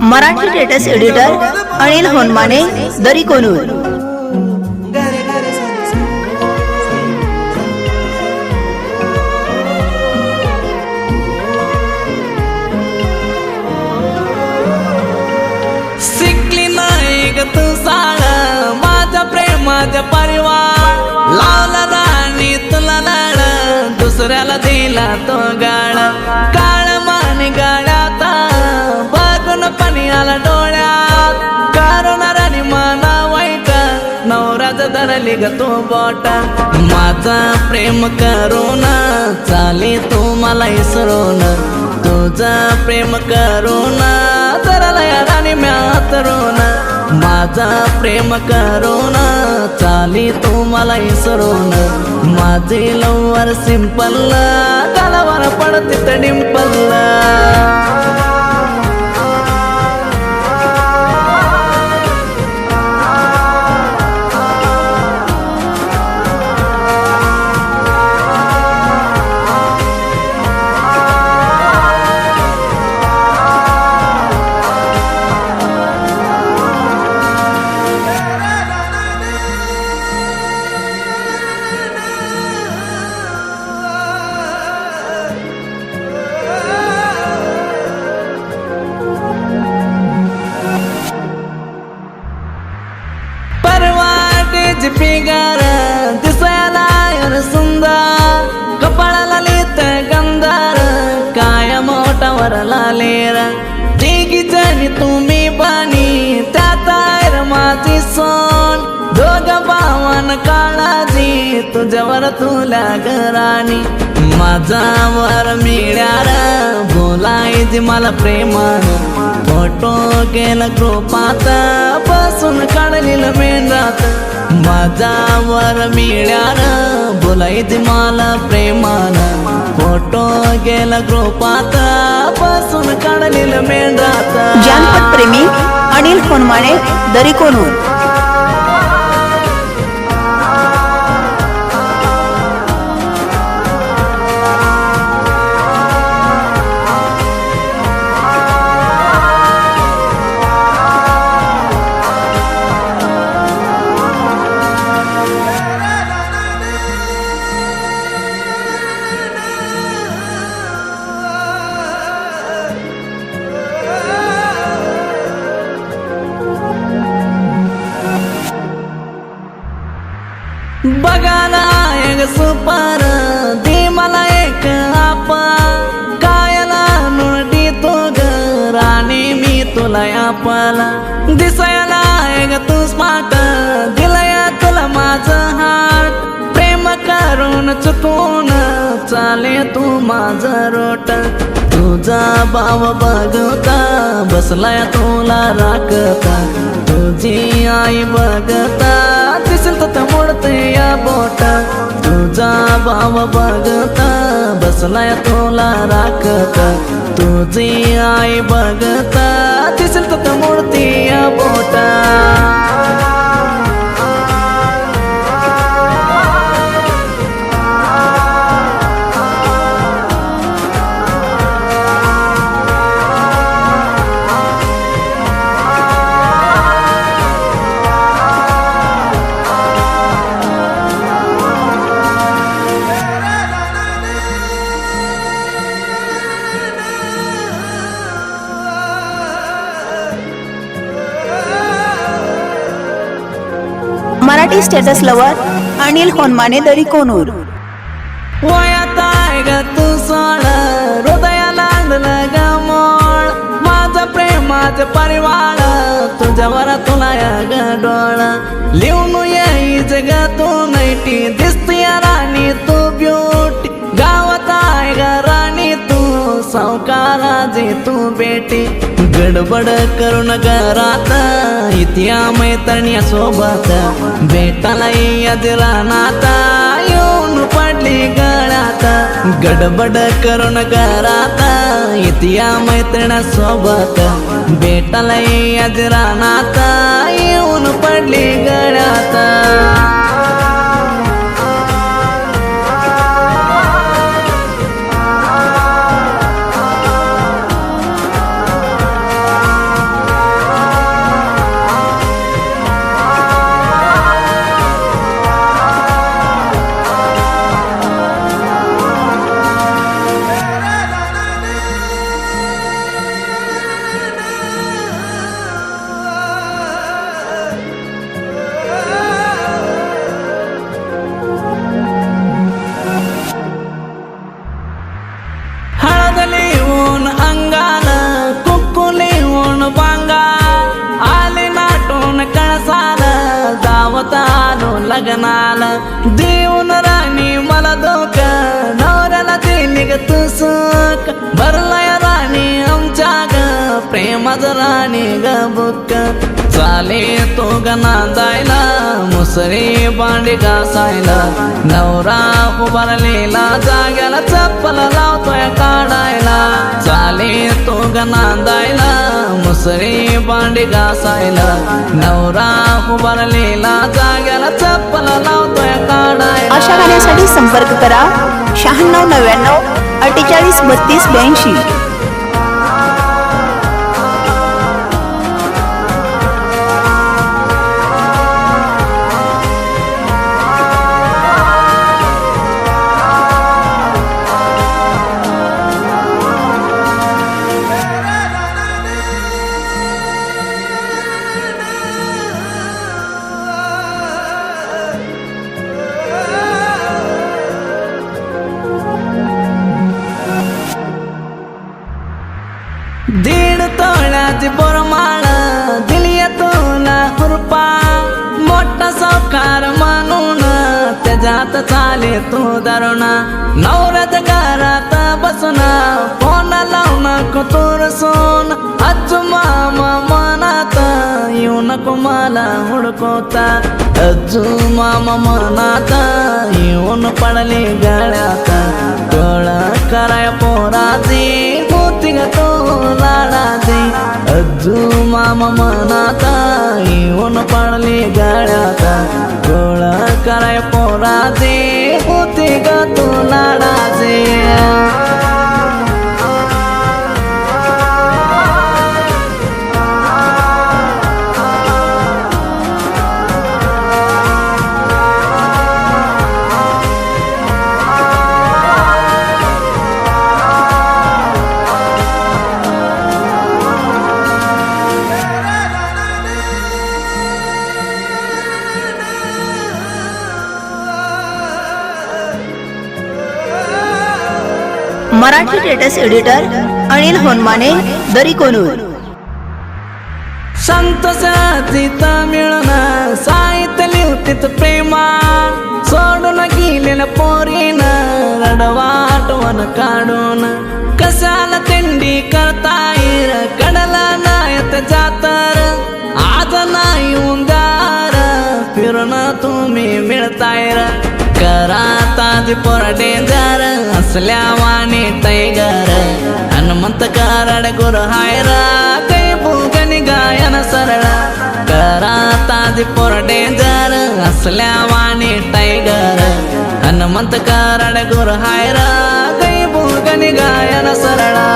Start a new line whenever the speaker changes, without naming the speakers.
Marathi status editor Anil Honmane Dari Konur.
शिकली नाही ग तू साळ माझ्या प्रेमाचा परिवार. लावला राणी तुला लाड दुसऱ्याला दिला तो गाळा. नवराज धरली ग तू बोटा. माझा प्रेम करून चाली तू मला इसरून. तुझा प्रेम करून तरला याराने म्यातरून. माझा प्रेम करून चाली तू मला इसरून. माझे लवर सिंपल कालावर पडते डिंपल वरलाले लालेर तिघी जणी तुम्ही पाणी त्यात आहे माझी सोन. दोघ पावन काळाजी तुझ्यावर तुला घराणी. माझावर मिळ्यार बोलायची मला प्रेमान फोटो केला कृपात. बसून काढलेलं मेंढरात. माझावर मिळ्यार बोलायत मला प्रेमान. फोटो गेला ग्रुपात बसून काढलेलं मेंढरात.
जानपद प्रेमी अनिल होनमाने दरी
कोणून एक सुपार दे मला एक आपा. कायला नुडी तो ग राणी मी तुला आपला दिसायला एक तू स्मार्ट दिलया तुला माझं हाट प्रेम करून चुकून चाले तू माझं रोट. तुझा बाव बघता बसलाय तुला राखता. तुझी आई बघता बोटा तुझा भाव बघता बसलाय तुला राखता. तुझी आई बघता दिसेल तर मूर्ती या बोटा.
Marathi status lover Anil Honmane Dari Konur.
वयात आहे ग तू सोड. हृदया लागलं ग मोळ माझं प्रेमाचं परिवार. तुझ्यावर तुला या ग डोळ. लिहून यायच ग तू नैटी दिसती राणी तू. गडबड करून घरात इतिया मैत्रिणी सोबत बेटाला याद रानात येऊन पडली गळ्यात गडबड करून घरात इतिया मैत्रिणी सोबत बेटाला याद रानात येऊन पडली गळ्यात लग्नाला देऊन राणी मला धोका. नवऱ्याला ते निघत सुख. भरलाय राणी आमच्या ग. प्रेमाच राणी ग बुक चाले तो गणा जायला मुसरी बांडे घासायला. नवरा उभारलेला जाग्याला चप्पल लावतोय काढायला. चाले तो गणा जायला मुसरी बांडे घासायला. नवरा उभारलेला जाग्याला चप्पल लावतोय काढायला.
अशा गाण्यासाठी संपर्क करा. शहाण्णव नव्याण्णव अठ्ठेचाळीस बत्तीस ब्याऐंशी.
त्याच्यात चाले तू दारुणा नवऱ्याच्या घरात बसून फोन लावून कुतूर सोन अज मामा मनात येऊ नको मला हुडकोता अजू मामा मनात येऊन पडले गळ्यात गोळ कराय पोराचे ಜೂಮಾಮ ಮನಾತ ಇವನು ಪಡಲಿ ಗಾಳಾತ ಗೋಳ ಕರೈ ಪೋರಾತಿ ಹೋತಿಗ ತುನಾಡ
मराठी टेटस एडिटर अनिल होनमाने दरी कोनूर.
संतोषातीत मिळना साहित्य लिहितीत प्रेमा. सोडून गेलेलं पोरीन रडवाटवण काढून. कशाला तेंडी करता येईल कडला नायत जातर. आज नाही उंदार फिरून तुम्ही मिळताय र करा ताज पोर डेंजर असल्या वाणी टैगर हनुमंत कराड गुर हायरा कै भूगनी गायन सरळ करा ताज पोर डेंजर असल्या वाणी टैगर हनुमंत कराड गुर हायरा कै भूगनी गायन सरळा.